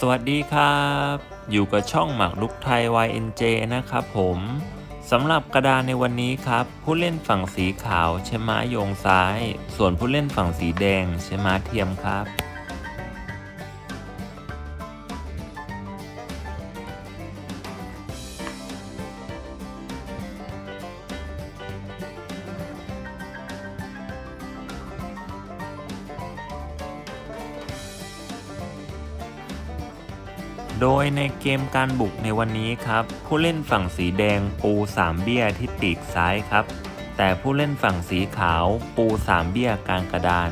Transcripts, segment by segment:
สวัสดีครับ อยู่กับช่องหมากลุกไทย YNJ นะครับผมสำหรับกระดานในวันนี้ครับ ผู้เล่นฝั่งสีขาวใช้ม้าโยงซ้าย ส่วนผู้เล่นฝั่งสีแดงใช้ม้าเทียมครับ โดยในเกมการบุกในวันนี้ครับ ผู้เล่นฝั่งสีแดงปู 3 เบี้ยที่ปีกซ้ายครับ แต่ผู้เล่นฝั่งสีขาวปู 3 เบี้ยกลางกระดาน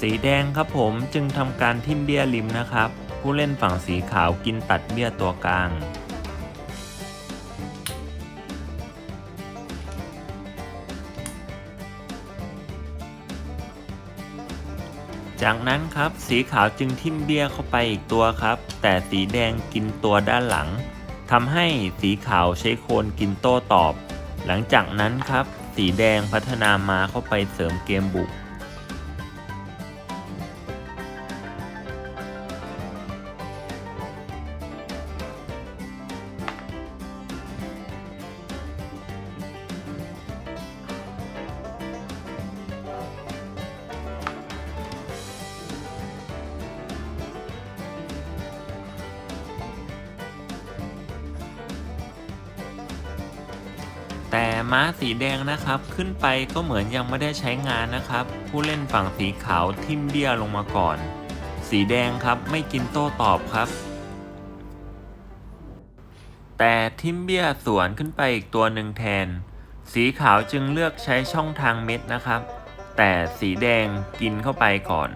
สีแดงครับผมจึงทำการทิมเบี้ยริมนะครับ ผู้เล่นฝั่งสีขาวกินตัดเบี้ยตัวกลางจากนั้นครับสีขาวจึงทิมเบี้ยเข้าไปอีกตัวครับ แต่สีแดงกินตัวด้านหลังทำให้สีขาวใช้โคนกินโต้ตอบ หลังจากนั้นครับ สีแดงพัฒนามาเข้าไปเสริมเกมบุก แต่ม้าสีแดงนะครับ ขึ้นไปก็เหมือนยังไม่ได้ใช้งานนะครับ ผู้เล่นฝั่งสีขาวทิมเบี้ยลงมาก่อน สีแดงครับไม่กินโต้ตอบครับ แต่ทิมเบี้ยสวนขึ้นไปอีกตัวหนึ่งแทน สีขาวจึงเลือกใช้ช่องทางเม็ดนะครับ แต่สีแดงกินเข้าไปก่อน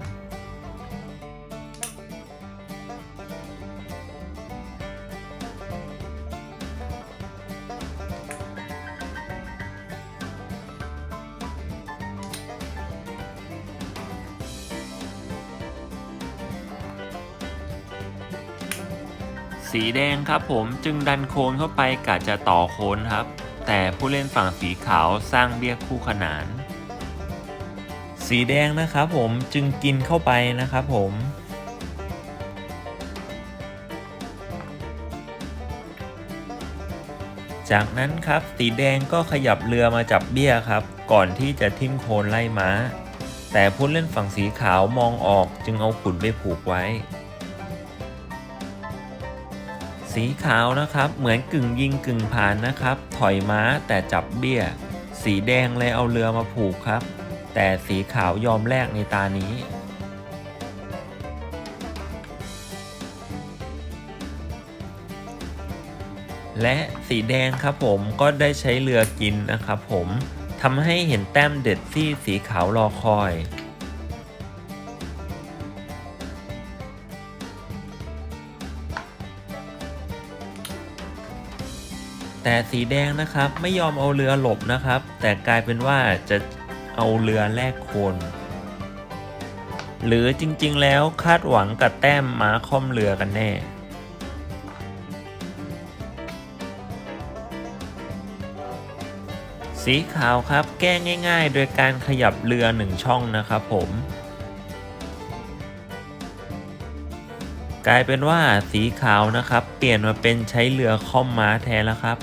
สีแดงครับผมจึงดันโคนเข้าไปกะจะต่อโคนครับ แต่ผู้เล่นฝั่งสีขาวสร้างเบี้ยคู่ขนาน สีแดงนะครับผมจึงกินเข้าไปนะครับผมจากนั้นครับสีแดงก็ขยับเรือมาจับเบี้ยครับ ก่อนที่จะทิ่มโคนไล่ม้า แต่ผู้เล่นฝั่งสีขาวมองออกจึงเอาขุนไปผูกไว้ สีขาวนะครับ เหมือนกึ่งยิงกึ่งผ่านนะครับ ถอยม้าแต่จับเบี้ย สีแดงเลยเอาเรือมาผูกครับ แต่สีขาวยอมแลกในตานี้และสีแดงครับผมก็ได้ใช้เรือกินนะครับผมทำให้เห็นแต้มเด็ดที่สีขาวรอคอย แต่สีแดงนะครับไม่ยอมเอาเรือหลบนะครับ แต่กลายเป็นว่าจะเอาเรือแลกคน หรือจริงๆแล้วคาดหวังกับแต้มม้าค่อมเรือกันแน่สีขาวครับแก้ง่าย ๆ โดยการขยับเรือหนึ่งช่องนะครับผม ลายเป็นว่าสีขาวนะครับ เปลี่ยนมาเป็นใช้เรือค่อมม้าแทนแล้วครับ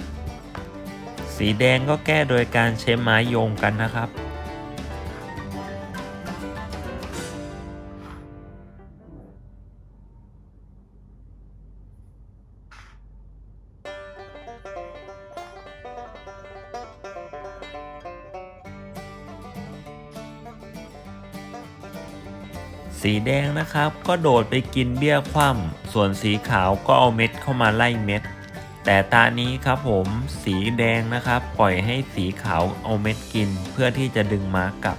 สีแดงก็แก้โดยการใช้ไม้โยงกันนะครับ สีแดงนะครับ ก็โดดไปกินเบี้ยคว่ำส่วนสีขาวก็เอาเม็ดเข้ามาไล่เม็ด แต่ตานี้ครับผมสีแดงนะครับ ปล่อยให้สีขาวเอาเม็ดกินเพื่อที่จะดึงม้ากลับ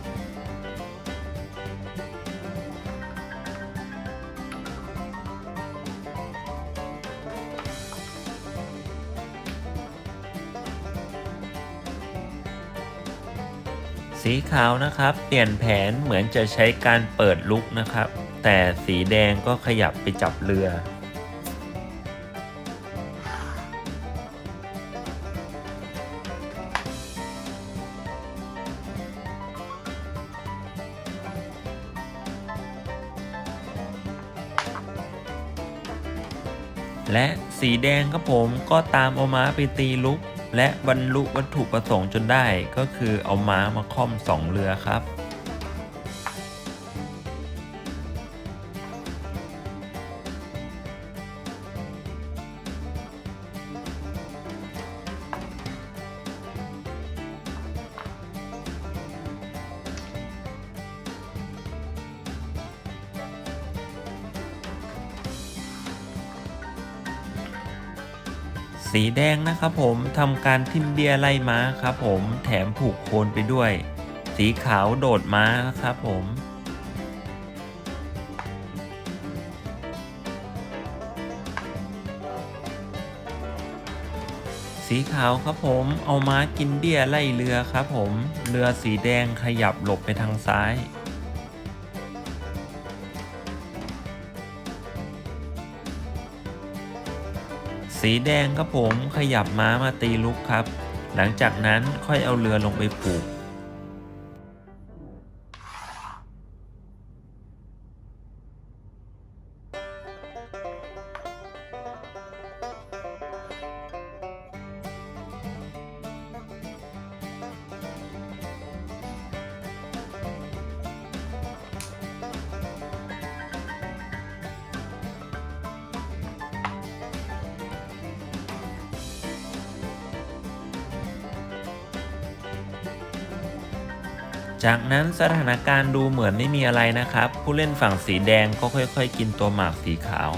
สีขาวนะครับ เปลี่ยนแผนเหมือนจะใช้การเปิดลุกนะครับ แต่สีแดงก็ขยับไปจับเรือ และสีแดงครับผมก็ตามเอาม้าไปตีลุก และบรรลุวัตถุประสงค์จนได้ก็คือเอาม้ามาค่อมสองเรือครับ สีแดงนะครับผมทำการทิมเบียไล่ม้าครับผมแถมผูกโคนไปด้วย สีขาวโดดม้าครับผมสีขาวครับผม เอาม้ากินเบี้ยไล่เรือครับผม เรือสีแดงขยับหลบไปทางซ้าย สีแดงครับผมขยับม้ามาตีลุกครับ หลังจากนั้นค่อยเอาเรือลงไปผูก จากนั้นสถานการณ์ดูเหมือนไม่มีอะไรนะครับ ผู้เล่นฝั่งสีแดงก็ค่อย ๆ กินตัวหมากสีขาว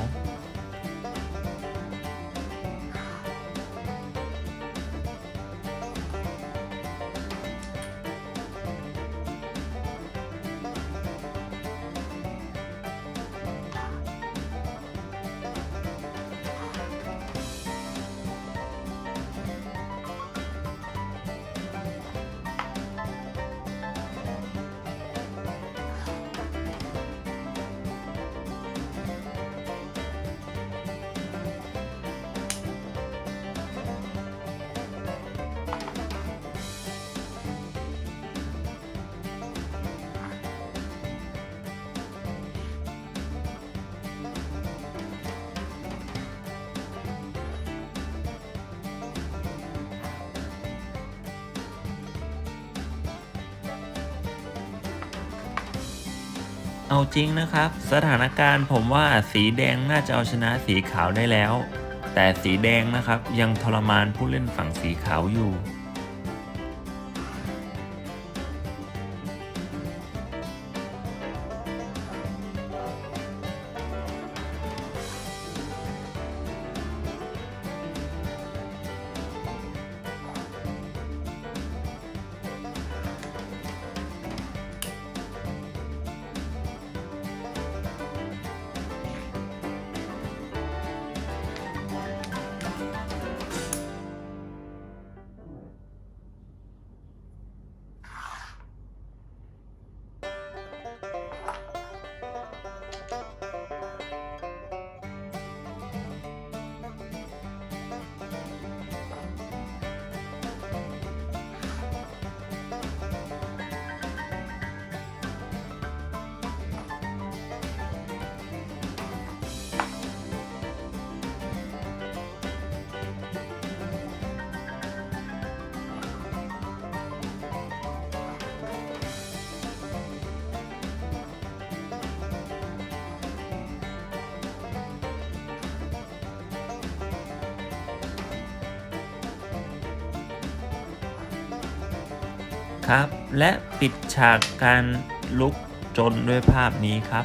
เอาจริงนะครับ สถานการณ์ผมว่าสีแดงน่าจะเอาชนะสีขาวได้แล้ว แต่สีแดงนะครับยังทรมานผู้เล่นฝั่งสีขาวอยู่ ครับ และปิดฉากการลุกจนด้วยภาพนี้ครับ